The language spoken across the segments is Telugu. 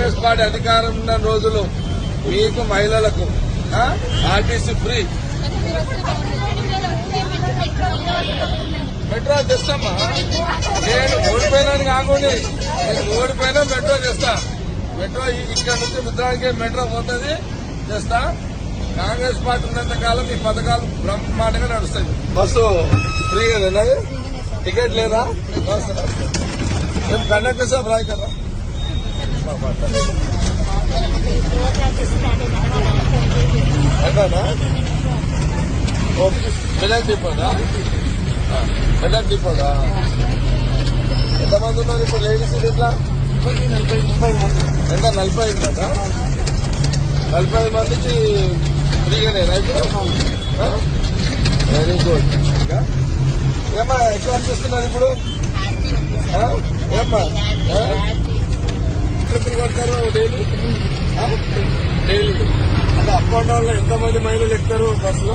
కాంగ్రెస్ పార్టీ అధికారం ఉన్న రోజులు మీకు మహిళలకు ఆర్టీసీ ఫ్రీ. మెట్రో తెస్తామా? నేను ఓడిపోయినాను కాకుండా నేను ఓడిపోయినా మెట్రో చేస్తా మెట్రో ఇక్కడ నుంచి ముద్రానికి మెట్రో పోతుంది చేస్తా కాంగ్రెస్ పార్టీ ఉన్నంత కాలం ఈ పథకాలు బ్రహ్మాండంగా నడుస్తాయి. బస్సు ఫ్రీగా లేదా టికెట్ లేదా? బస్సు. ఏం కండక్టర్ సార్ రాయి కదా ఎక్కడా ఓకే. మెదక్ డిపోదా ఎంతమంది ఉన్నారు ఇప్పుడు లేడీస్ ఎట్లా? ఎంత? నలభై ఐదు కదా నలభై ఐదు మందికి ఫ్రీగానే రైతు వెరీ గుడ్ ఏమ్మా ఎట్లా అనిపిస్తున్నారు ఇప్పుడు? ఏమ్మా? ఎప్పుడు కొడతారు డైలీ? డైలీ. డౌన్లో ఎంతమంది మహిళలు ఎక్కుతారు బస్సులో?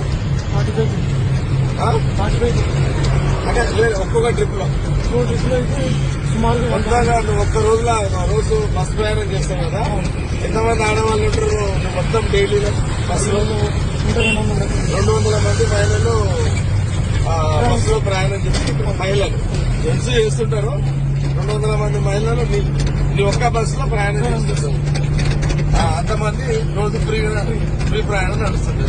అంటే లేదు, ఒక్కొక్క ట్రిప్లో సుమారుగా మొత్తంగా నువ్వు ఒక్క రోజులో రోజు బస్ ప్రయాణం చేస్తావు కదా? ఎంతమంది ఆడవాళ్ళు ఉంటారు? నువ్వు మొత్తం డైలీ బస్సులో రెండు వందల మంది మహిళలు బస్సులో ప్రయాణం చేస్తుంటారు మహిళలు. జెంట్స్ చేస్తుంటారు. రెండు వందల మంది మహిళలు నీ ఒక్క బస్సులో ప్రయాణం చేస్తుంటారు అంతమంది రోజు ఫ్రీ ఫ్రీ ప్రయాణం నడుస్తుంది.